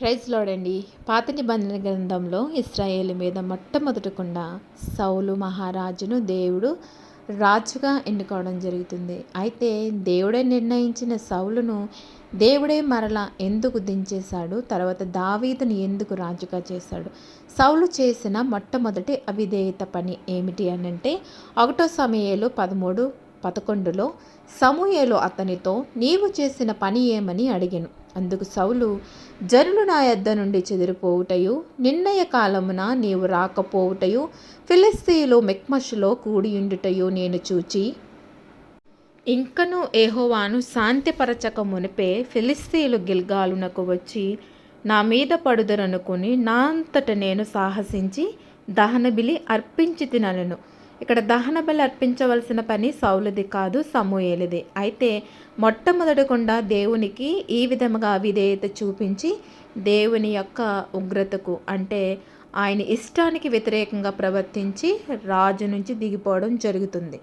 Praise లోడండి. పాత నిబంధన గ్రంథంలో ఇస్రాయేల్ మీద మొట్టమొదటకుండా సౌలు మహారాజును దేవుడు రాజుగా ఎన్నుకోవడం జరుగుతుంది. అయితే దేవుడే నిర్ణయించిన సౌలును దేవుడే మరలా ఎందుకు దించేశాడు? తర్వాత దావీదుని ఎందుకు రాజుగా చేశాడు? సౌలు చేసిన మొట్టమొదటి అవిధేయత పని ఏమిటి అనంటే ఒకటో సమయంలో పదమూడు పదకొండులో సమూయేలు అతనితో నీవు చేసిన పని ఏమని అడిగాను. అందుకు సౌలు జనులు నా యొద్ద నుండి చెదిరిపోవుటయు నిర్ణయ కాలమున నీవు రాకపోవుటయు ఫిలిస్తీయులు మెక్మషులో కూడియుండుటయు నేను చూచి ఇంకను ఏహోవాను శాంతిపరచక మునిపే ఫిలిస్తీయులు గిల్గాలునకు వచ్చి నా మీద పడుదరనుకుని నా అంతట నేను సాహసించి దహనబిలి అర్పించి తినలను. ఇక్కడ దహన బలి అర్పించవలసిన పని సౌలుది కాదు సమూయేలిది. అయితే మొట్టమొదటికుండా దేవునికి ఈ విధముగా విధేయత చూపించి దేవుని యొక్క ఉగ్రతకు అంటే ఆయన ఇష్టానికి వ్యతిరేకంగా ప్రవర్తించి రాజు నుంచి దిగిపోవడం జరుగుతుంది.